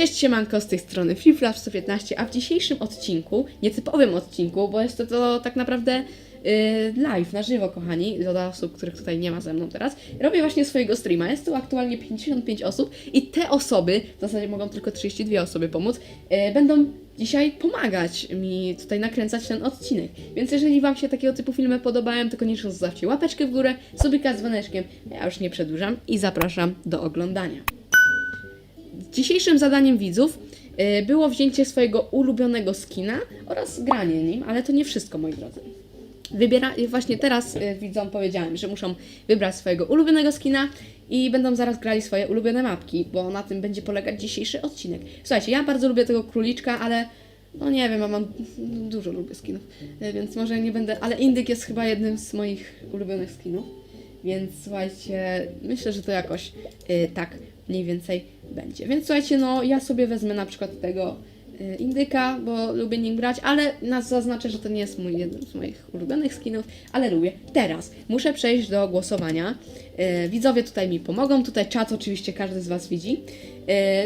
Cześć siemanko, z tej strony FlipFlap 115, a w dzisiejszym odcinku, nietypowym odcinku, bo jest to, to tak naprawdę yy, live, na żywo kochani, dla osób, których tutaj nie ma ze mną teraz, robię właśnie swojego streama, jest tu aktualnie 55 osób i te osoby, w zasadzie mogą tylko 32 osoby pomóc, yy, będą dzisiaj pomagać mi tutaj nakręcać ten odcinek. Więc jeżeli Wam się takiego typu filmy podobają, to koniecznie zostawcie łapeczkę w górę, subika z dzwoneczkiem, ja już nie przedłużam i zapraszam do oglądania. Dzisiejszym zadaniem widzów y, było wzięcie swojego ulubionego skina oraz granie nim, ale to nie wszystko, moi drodzy. Wybiera, właśnie teraz y, widzom powiedziałem, że muszą wybrać swojego ulubionego skina i będą zaraz grali swoje ulubione mapki, bo na tym będzie polegać dzisiejszy odcinek. Słuchajcie, ja bardzo lubię tego króliczka, ale no nie wiem, ja mam dużo lubię skinów, y, więc może nie będę, ale indyk jest chyba jednym z moich ulubionych skinów. Więc słuchajcie, myślę, że to jakoś y, tak mniej więcej będzie. Więc słuchajcie, no ja sobie wezmę na przykład tego y, indyka, bo lubię nim grać, ale nas zaznaczę, że to nie jest mój jeden z moich ulubionych skinów, ale lubię. Teraz muszę przejść do głosowania. Y, widzowie tutaj mi pomogą, tutaj czat oczywiście każdy z Was widzi.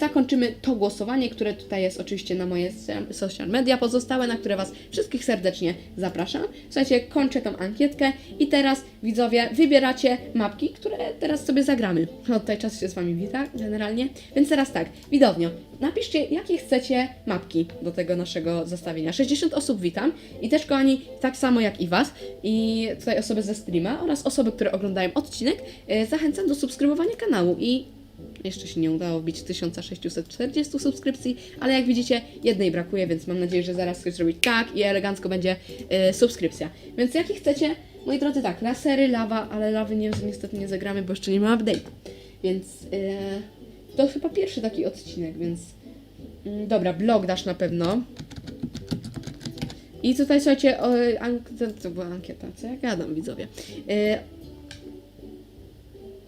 Zakończymy to głosowanie, które tutaj jest oczywiście na moje so- social media pozostałe, na które Was wszystkich serdecznie zapraszam. Słuchajcie, kończę tą ankietkę i teraz widzowie wybieracie mapki, które teraz sobie zagramy. No tutaj czas się z Wami wita generalnie, więc teraz tak, widownio, napiszcie jakie chcecie mapki do tego naszego zestawienia. 60 osób witam i też kochani, tak samo jak i Was i tutaj osoby ze streama oraz osoby, które oglądają odcinek, y, zachęcam do subskrybowania kanału i jeszcze się nie udało wbić 1640 subskrypcji, ale jak widzicie, jednej brakuje, więc mam nadzieję, że zaraz ktoś zrobi tak i elegancko będzie e, subskrypcja. Więc jaki chcecie, moi drodzy, tak, lasery, lawa, ale lawy nie, niestety nie zagramy, bo jeszcze nie ma update. Więc e, to chyba pierwszy taki odcinek, więc mm, dobra, blog dasz na pewno. I tutaj słuchajcie, o, ank- to, to była ankieta, co ja gadam, widzowie. E,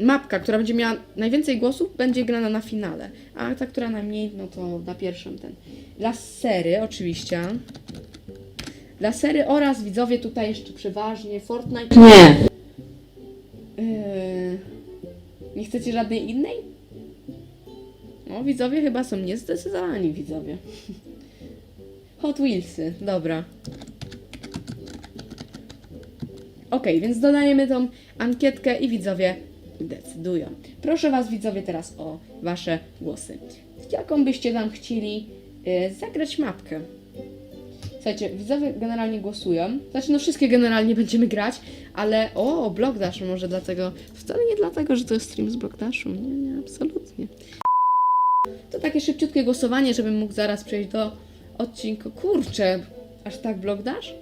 mapka, która będzie miała najwięcej głosów, będzie grana na finale, a ta, która najmniej, no to na pierwszym ten. Lasery, oczywiście. Lasery oraz widzowie tutaj jeszcze przeważnie Fortnite. Nie. Yy, nie chcecie żadnej innej? No, widzowie chyba są niezdecydowani, widzowie. Hot Wheelsy, dobra. Okej, więc dodajemy tą ankietkę i widzowie decydują. Proszę Was, widzowie, teraz o Wasze głosy. Jaką byście tam chcieli y, zagrać mapkę? Słuchajcie, widzowie generalnie głosują. Znaczy, no wszystkie generalnie będziemy grać, ale o, Block Dash może dlatego, wcale nie dlatego, że to jest stream z Block Dashu. Nie, nie, absolutnie. To takie szybciutkie głosowanie, żebym mógł zaraz przejść do odcinku. Kurczę, aż tak Block Dash?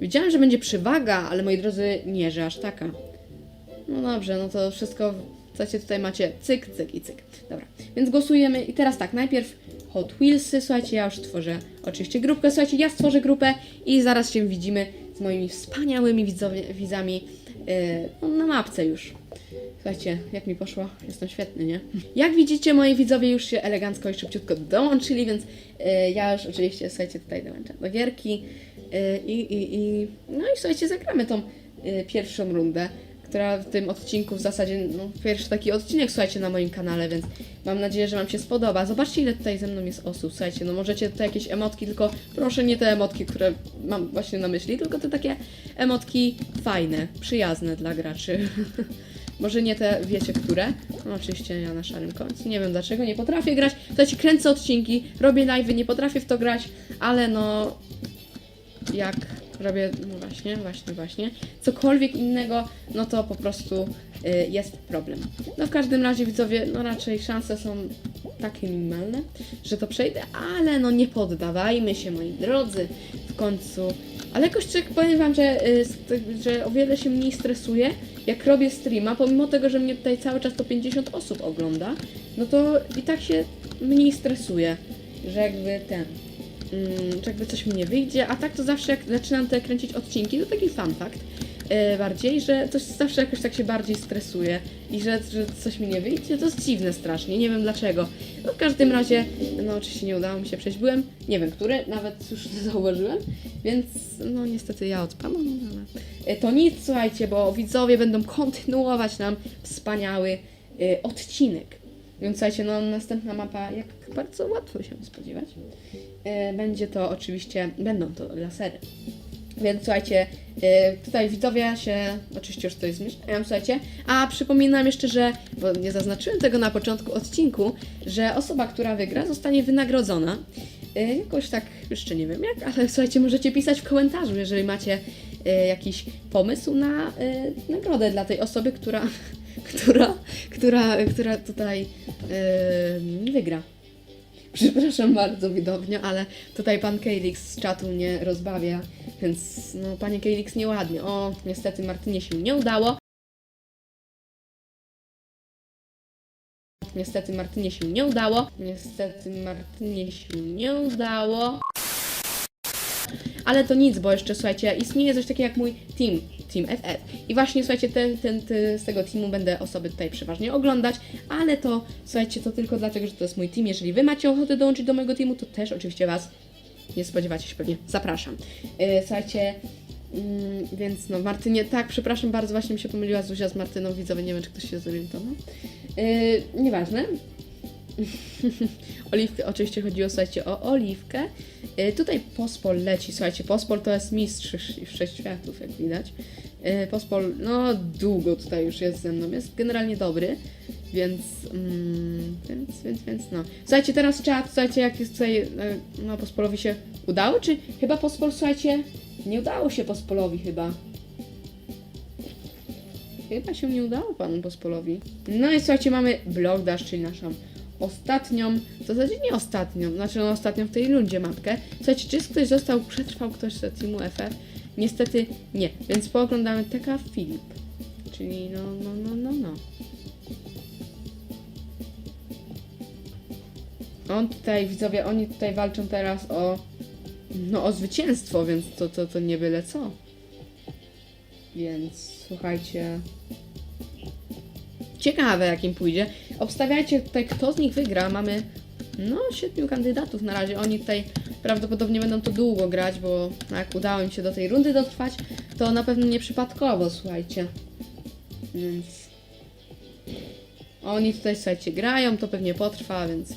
Wiedziałem, że będzie przewaga, ale moi drodzy, nie, że aż taka. No dobrze, no to wszystko, słuchajcie, tutaj macie cyk, cyk i cyk. Dobra, więc głosujemy i teraz tak, najpierw Hot Wheelsy, słuchajcie, ja już tworzę oczywiście grupkę, słuchajcie, ja stworzę grupę i zaraz się widzimy z moimi wspaniałymi widzami yy, na mapce już. Słuchajcie, jak mi poszło? Jestem świetny, nie? Jak widzicie, moi widzowie już się elegancko i szybciutko dołączyli, więc yy, ja już oczywiście, słuchajcie, tutaj dołączam do gierki yy, i, i, i no i słuchajcie, zagramy tą yy, pierwszą rundę która w tym odcinku w zasadzie, no, pierwszy taki odcinek, słuchajcie, na moim kanale, więc mam nadzieję, że Wam się spodoba. Zobaczcie, ile tutaj ze mną jest osób, słuchajcie, no możecie tutaj jakieś emotki, tylko proszę nie te emotki, które mam właśnie na myśli, tylko te takie emotki fajne, przyjazne dla graczy. Może nie te, wiecie, które? No oczywiście ja na szarym końcu. Nie wiem dlaczego, nie potrafię grać. Słuchajcie, kręcę odcinki, robię live'y, nie potrafię w to grać, ale no jak robię, no właśnie, właśnie, właśnie, cokolwiek innego, no to po prostu y, jest problem. No w każdym razie widzowie, no raczej szanse są takie minimalne, że to przejdę, ale no nie poddawajmy się moi drodzy, w końcu. Ale jakoś powiem wam, że, y, że o wiele się mniej stresuję, jak robię streama, pomimo tego, że mnie tutaj cały czas to 50 osób ogląda, no to i tak się mniej stresuję, że jakby ten, mm, że jakby coś mi nie wyjdzie, a tak to zawsze jak zaczynam te kręcić odcinki, to taki fun fact e, bardziej, że coś zawsze jakoś tak się bardziej stresuje i że, że coś mi nie wyjdzie, to jest dziwne strasznie, nie wiem dlaczego. No w każdym razie, no oczywiście nie udało mi się przejść, byłem, nie wiem który, nawet już nie zauważyłem, więc no niestety ja odpadam, no ale e, to nic, słuchajcie, bo widzowie będą kontynuować nam wspaniały e, odcinek. Więc słuchajcie, no następna mapa, jak bardzo łatwo się spodziewać, e, będzie to oczywiście, będą to lasery. Więc słuchajcie, e, tutaj widzowie się oczywiście już tutaj zmieszczają, słuchajcie. A przypominam jeszcze, że, bo nie zaznaczyłem tego na początku odcinku, że osoba, która wygra, zostanie wynagrodzona. E, Jakoś tak, jeszcze nie wiem jak, ale słuchajcie, możecie pisać w komentarzu, jeżeli macie jakiś pomysł na nagrodę dla tej osoby, która, która, która, która tutaj e, wygra. Przepraszam bardzo widownię, ale tutaj pan Kejlix z czatu mnie rozbawia, więc no panie Kejlix nieładnie. O, niestety Martynie się nie udało. Niestety Martynie się nie udało. Niestety Martynie się nie udało. Ale to nic, bo jeszcze słuchajcie, istnieje coś takiego jak mój team, Team FF. I właśnie słuchajcie, ten, ten, ty, z tego teamu będę osoby tutaj przeważnie oglądać, ale to słuchajcie, to tylko dlatego, że to jest mój team. Jeżeli wy macie ochotę dołączyć do mojego teamu, to też oczywiście was nie spodziewacie się pewnie. Zapraszam. Yy, słuchajcie, mm, więc no Martynie, tak, przepraszam bardzo, właśnie mi się pomyliła Zuzia z Martyną, widzowie, nie wiem, czy ktoś się zorientował. Yy, nieważne. Oliwkę, oczywiście chodziło, słuchajcie, o oliwkę. Yy, tutaj Pospol leci, słuchajcie, Pospol to jest mistrz sz- wszechświatów, jak widać. Yy, Pospol, no długo tutaj już jest ze mną, jest generalnie dobry, więc, mm, więc, więc, więc no. Słuchajcie, teraz czat, słuchajcie, jak jest tutaj, yy, no Pospolowi się udało, czy chyba Pospol, słuchajcie, nie udało się Pospolowi chyba. Chyba się nie udało panu Pospolowi. No i słuchajcie, mamy Block Dash, czyli naszą ostatnią, w zasadzie nie ostatnią, znaczy no ostatnią w tej rundzie mapkę. Słuchajcie, czy ktoś został, przetrwał ktoś z teamu FF? Niestety nie, więc pooglądamy TK Filip. Czyli no, no, no, no, no. On tutaj, widzowie, oni tutaj walczą teraz o, no o zwycięstwo, więc to, to, to nie byle co. Więc słuchajcie. Ciekawe jakim pójdzie. Obstawiajcie tutaj, kto z nich wygra. Mamy no siedmiu kandydatów na razie. Oni tutaj prawdopodobnie będą to długo grać, bo jak udało im się do tej rundy dotrwać, to na pewno nie przypadkowo, słuchajcie. Więc oni tutaj, słuchajcie, grają, to pewnie potrwa, więc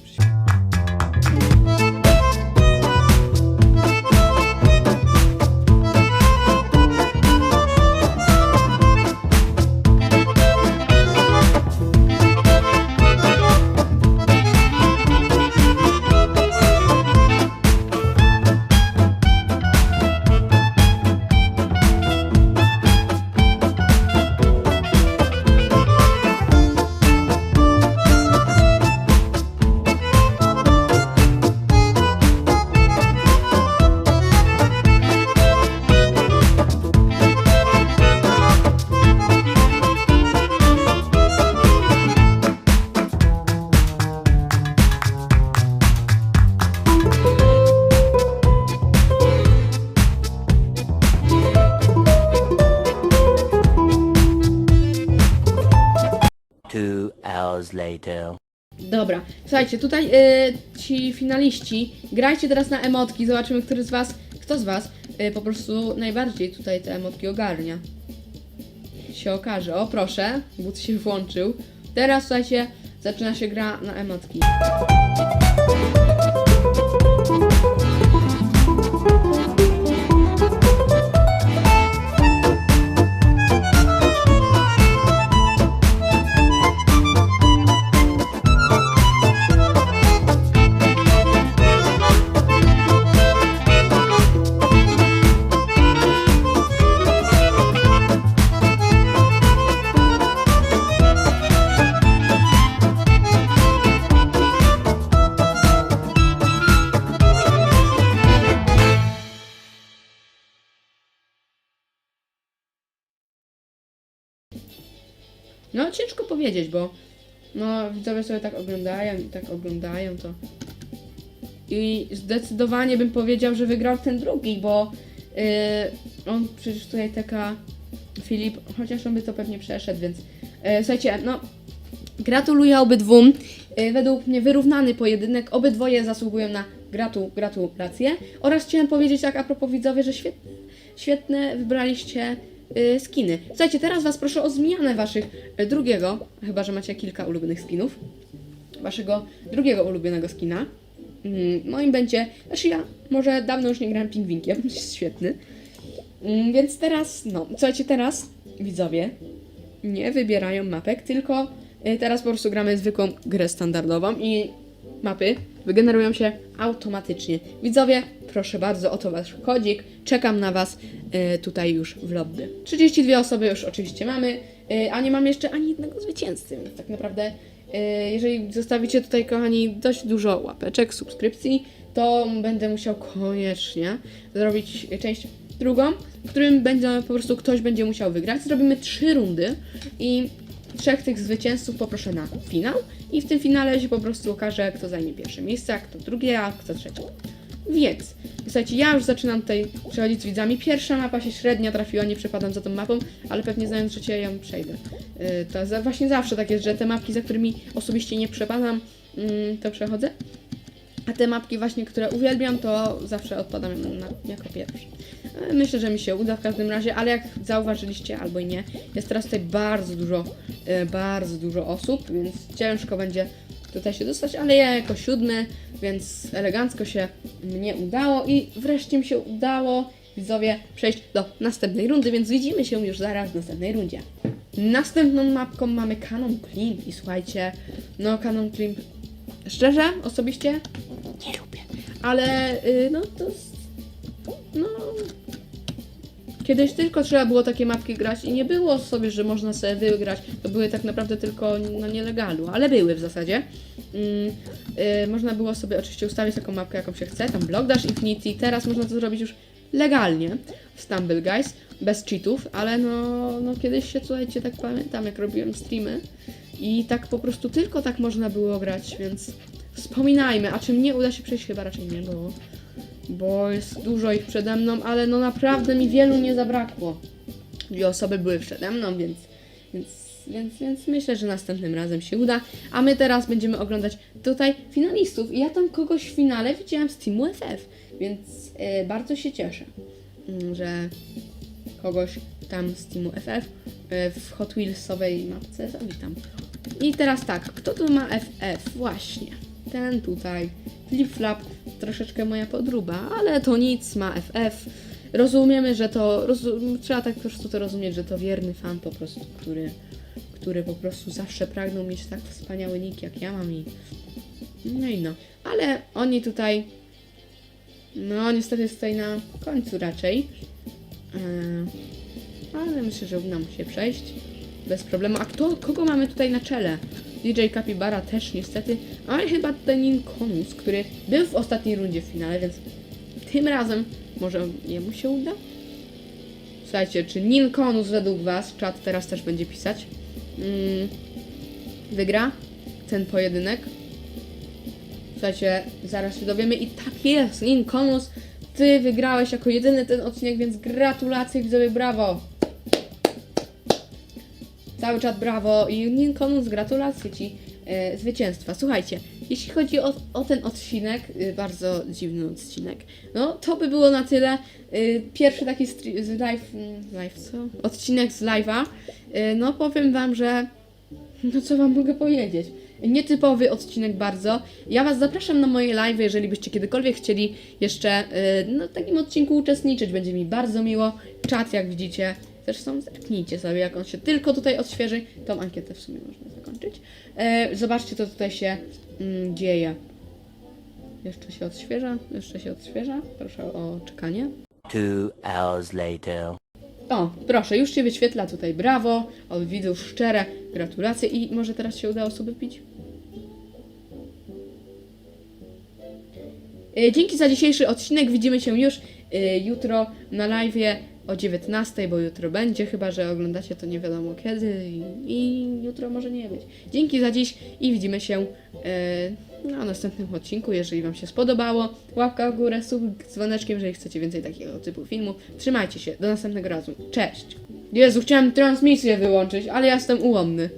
hours later. Dobra, słuchajcie, tutaj y, ci finaliści, grajcie teraz na emotki, zobaczymy, który z was, kto z was y, po prostu najbardziej tutaj te emotki ogarnia. Się okaże. O, proszę, but się włączył. Teraz, słuchajcie, zaczyna się gra na emotki. No, ciężko powiedzieć, bo no, widzowie sobie tak oglądają i tak oglądają to. I zdecydowanie bym powiedział, że wygrał ten drugi, bo yy, on przecież tutaj taka Filip, chociaż on by to pewnie przeszedł, więc yy, słuchajcie, no gratuluję obydwu. Yy, według mnie wyrównany pojedynek, obydwoje zasługują na gratu, gratulacje. Oraz chciałem powiedzieć tak a propos widzowie, że świetne, świetne wybraliście skiny. Słuchajcie, teraz Was proszę o zmianę Waszych y, drugiego, chyba że macie kilka ulubionych skinów. waszego drugiego ulubionego skina. Mm, moim będzie, znaczy ja może dawno już nie grałem pingwinkiem, jest świetny. Mm, więc teraz, no, słuchajcie, teraz widzowie nie wybierają mapek, tylko y, teraz po prostu gramy zwykłą grę standardową i mapy wygenerują się automatycznie. Widzowie, proszę bardzo, oto wasz kodzik, czekam na was y, tutaj już w lobby. 32 osoby już oczywiście mamy, y, a nie mam jeszcze ani jednego zwycięzcy, tak naprawdę y, jeżeli zostawicie tutaj, kochani, dość dużo łapeczek, subskrypcji, to będę musiał koniecznie zrobić część drugą, w którym będzie po prostu ktoś będzie musiał wygrać. Zrobimy trzy rundy i trzech tych zwycięzców poproszę na finał i w tym finale się po prostu okaże, kto zajmie pierwsze miejsce, kto drugie, a kto trzecie. Więc, słuchajcie, ja już zaczynam tutaj przechodzić z widzami. Pierwsza mapa się średnio trafiła, nie przepadam za tą mapą, ale pewnie znając życie ją przejdę. Yy, to właśnie zawsze tak jest, że te mapki, za którymi osobiście nie przepadam, mm, to przechodzę. A te mapki właśnie, które uwielbiam, to zawsze odpadam na, jako pierwszy. E, Myślę, że mi się uda w każdym razie, ale jak zauważyliście albo i nie, jest teraz tutaj bardzo dużo, e, bardzo dużo osób, więc ciężko będzie tutaj się dostać, ale ja jako siódmy, więc elegancko się mnie udało i wreszcie mi się udało, widzowie, przejść do następnej rundy, więc widzimy się już zaraz w następnej rundzie. Następną mapką mamy Canon Climb i słuchajcie, no Canon Climb, szczerze, osobiście, nie lubię, ale y, no to no Kiedyś tylko trzeba było takie mapki grać i nie było sobie, że można sobie wygrać. To były tak naprawdę tylko na nielegalu, ale były w zasadzie. Mm, y, można było sobie oczywiście ustawić taką mapkę, jaką się chce, tam Block Dash Infinity. Teraz można to zrobić już legalnie w Stumble Guys, bez cheatów, ale no, no kiedyś się, słuchajcie, tak pamiętam, jak robiłem streamy i tak po prostu tylko tak można było grać, więc wspominajmy, a czy mnie uda się przejść? Chyba raczej nie, bo bo jest dużo ich przede mną, ale no naprawdę mi wielu nie zabrakło. Dwie osoby były przede mną, więc, więc, więc, więc myślę, że następnym razem się uda. A my teraz będziemy oglądać tutaj finalistów. I ja tam kogoś w finale widziałam z Teamu FF, więc e, bardzo się cieszę, mm, że kogoś tam z Teamu FF e, w Hot Wheelsowej mapce zawitam. I teraz tak, kto tu ma FF? Właśnie, ten tutaj. Flip Flap, troszeczkę moja podruba, ale to nic, ma FF. Rozumiemy, że to, rozum, trzeba tak po prostu to rozumieć, że to wierny fan po prostu, który, który po prostu zawsze pragnął mieć tak wspaniały nick jak ja mam i no i no. Ale oni tutaj, no niestety jest tutaj na końcu raczej. Eee, ale myślę, że uda mu się przejść bez problemu. A kto, kogo mamy tutaj na czele? DJ Capybara też niestety, ale chyba ten Ninkonus, który był w ostatniej rundzie w finale, więc tym razem może jemu się uda? Słuchajcie, czy Ninkonus według Was, czat teraz też będzie pisać, mm, wygra ten pojedynek? Słuchajcie, zaraz się dowiemy i tak jest, Ninkonus, Ty wygrałeś jako jedyny ten odcinek, więc gratulacje widzowie, brawo! Cały czat brawo i Ninkonus, gratulacje Ci e, zwycięstwa. Słuchajcie, jeśli chodzi o, o ten odcinek, e, bardzo dziwny odcinek, no to by było na tyle. E, pierwszy taki z live, mm, live co? Odcinek z live'a. No powiem Wam, że no co Wam mogę powiedzieć? Nietypowy odcinek bardzo. Ja Was zapraszam na moje live, jeżeli byście kiedykolwiek chcieli jeszcze no, w takim odcinku uczestniczyć. Będzie mi bardzo miło. Czat, jak widzicie, Zresztą zerknijcie sobie, jak on się tylko tutaj odświeży. Tą ankietę w sumie można zakończyć. E, zobaczcie, co tutaj się mm, dzieje. Jeszcze się odświeża, jeszcze się odświeża. Proszę o czekanie. Two hours later. O, proszę, już się wyświetla tutaj brawo, od widzów szczere gratulacje i może teraz się udało sobie wbić? E, Dzięki za dzisiejszy odcinek. Widzimy się już jutro na live o 19, bo jutro będzie, chyba że oglądacie to nie wiadomo kiedy i, i jutro może nie być. Dzięki za dziś i widzimy się e, na następnym odcinku, jeżeli Wam się spodobało. Łapka w górę, sub dzwoneczkiem, jeżeli chcecie więcej takiego typu filmów. Trzymajcie się, do następnego razu. Cześć! Jezu, chciałem transmisję wyłączyć, ale ja jestem ułomny.